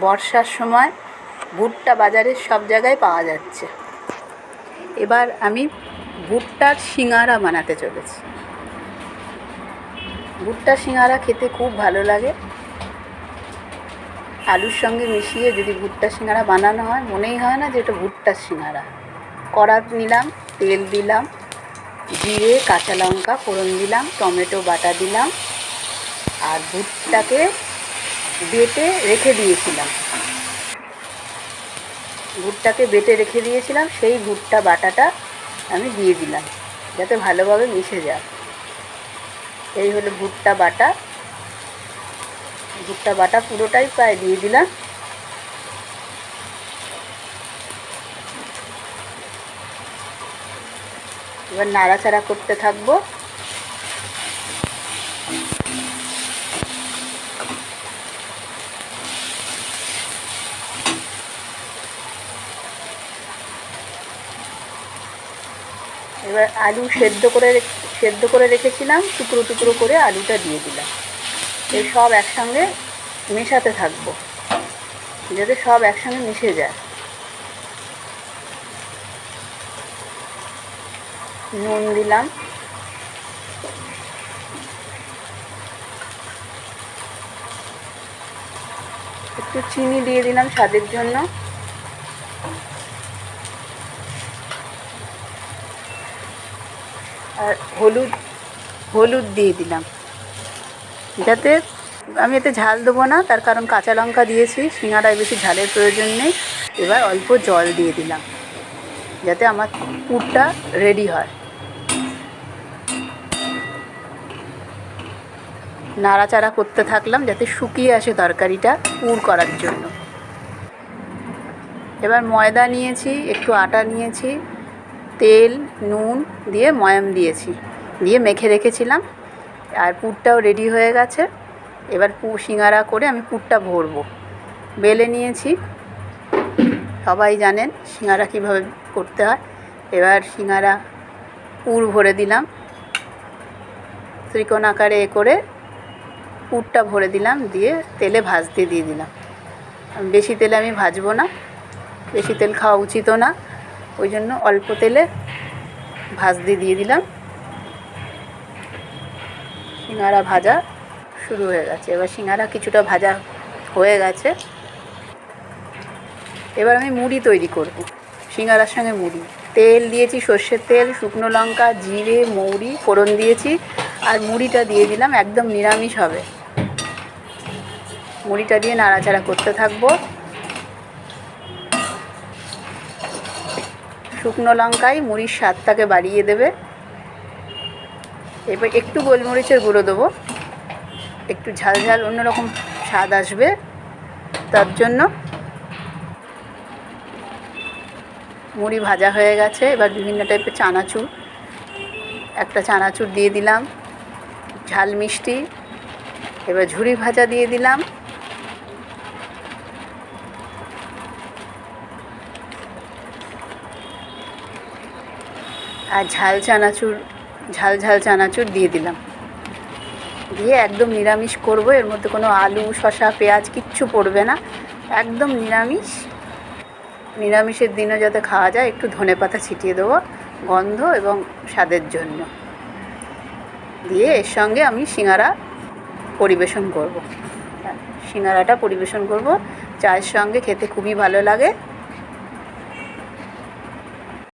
বর্ষার সময় ভুট্টা বাজারে সব জায়গায় পাওয়া যাচ্ছে। এবার আমি ভুট্টার সিঙাড়া বানাতে চলেছি। ভুট্টার সিঙাড়া খেতে খুব ভালো লাগে। আলুর সঙ্গে মিশিয়ে যদি ভুট্টা সিঙাড়া বানানো হয়, মনেই হয় না যে এটা ভুট্টার সিঙাড়া কড়া নিলাম, তেল দিলাম, জিরে, কাঁচা লঙ্কা ফোড়ন দিলাম, টমেটো বাটা দিলাম, আর ভুট্টাকে বেটে রেখে দিয়েছিলাম। ভুট্টাকে বেটে রেখে দিয়েছিলাম, সেই ভুট্টা বাটাটা আমি দিয়ে দিলাম, যাতে ভালোভাবে মিশে যায়। এই হলো ভুট্টা বাটা। ভুট্টা বাটা পুরোটাই প্রায় দিয়ে দিলাম। এবার নাড়াচাড়া করতে থাকব। এবার আলু সেদ্ধ করে সেদ্ধ করে রেখেছিলাম, টুকরো টুকরো করে আলুটা দিয়ে দিলাম। এই সব একসঙ্গে মেশাতে থাকব, যাতে সব একসঙ্গে মিশে যায়। নুন দিলাম। একটু চিনি দিয়ে দিলাম স্বাদের জন্য। আর হলুদ হলুদ দিয়ে দিলাম। যাতে আমি এতে ঝাল দেবো না, তার কারণ কাঁচা লঙ্কা দিয়েছি সিঙাড়ায় বেশি ঝালের প্রয়োজন নেই। এবার অল্প জল দিয়ে দিলাম, যাতে আমার পুরটা রেডি হয়। নাড়াচাড়া করতে থাকলাম, যাতে শুকিয়ে আসে তরকারিটা পুর করার জন্য। এবার ময়দা নিয়েছি, একটু আটা নিয়েছি তেল, নুন দিয়ে ময়াম দিয়েছি। দিয়ে মেখে রেখেছিলাম। আর পুরটাও রেডি হয়ে গেছে। এবার পু সিঙাড়া করে আমি পুরটা ভরবো। বেলে নিয়েছি। সবাই জানেন সিঙাড়া কীভাবে করতে হয়। এবার সিঙাড়া পুর ভরে দিলাম। ত্রিকোণ আকারে এ করে পুরটা ভরে দিলাম। দিয়ে তেলে ভাজতে দিয়ে দিলাম। বেশি তেলে আমি ভাজবো না। বেশি তেল খাওয়া উচিতও না। ওই জন্য অল্প তেলে ভাজতে দিয়ে দিলাম। সিঙাড়া ভাজা শুরু হয়ে গেছে। এবার সিঙাড়া কিছুটা ভাজা হয়ে গেছে। এবার আমি মুড়ি তৈরি করব। সিঙাড়ার সঙ্গে মুড়ি। তেল দিয়েছি সর্ষের তেল, শুকনো লঙ্কা, জিরে, মৌরি, ফোড়ন দিয়েছি আর মুড়িটা দিয়ে দিলাম, একদম নিরামিষ হবে। মুড়িটা দিয়ে নাড়াচাড়া করতে থাকব। শুকনো লঙ্কায় মুড়ির স্বাদটাকে বাড়িয়ে দেবে। এবার একটু গোলমরিচের গুঁড়ো দেবো। একটু ঝাল ঝাল অন্যরকম স্বাদ আসবে তার জন্য। মুড়ি ভাজা হয়ে গেছে, এবার বিভিন্ন টাইপের চানাচুর। একটা চানাচুর দিয়ে দিলাম, ঝাল মিষ্টি। এবার ঝুরি ভাজা দিয়ে দিলাম। আর ঝাল চানাচুর, ঝাল ঝাল চানাচুর দিয়ে দিলাম। দিয়ে একদম নিরামিষ করব, এর মধ্যে কোনো আলু, শসা, পেঁয়াজ কিচ্ছু পড়বে না। একদম নিরামিষ। নিরামিষের দিনও যাতে খাওয়া যায়, একটু ধনে পাতা ছিটিয়ে দেবো গন্ধ এবং স্বাদের জন্য। দিয়ে এর সঙ্গে আমি সিঙ্গারা পরিবেশন করব। সিঙ্গারাটা পরিবেশন করব। চায়ের সঙ্গে খেতে খুবই ভালো লাগে।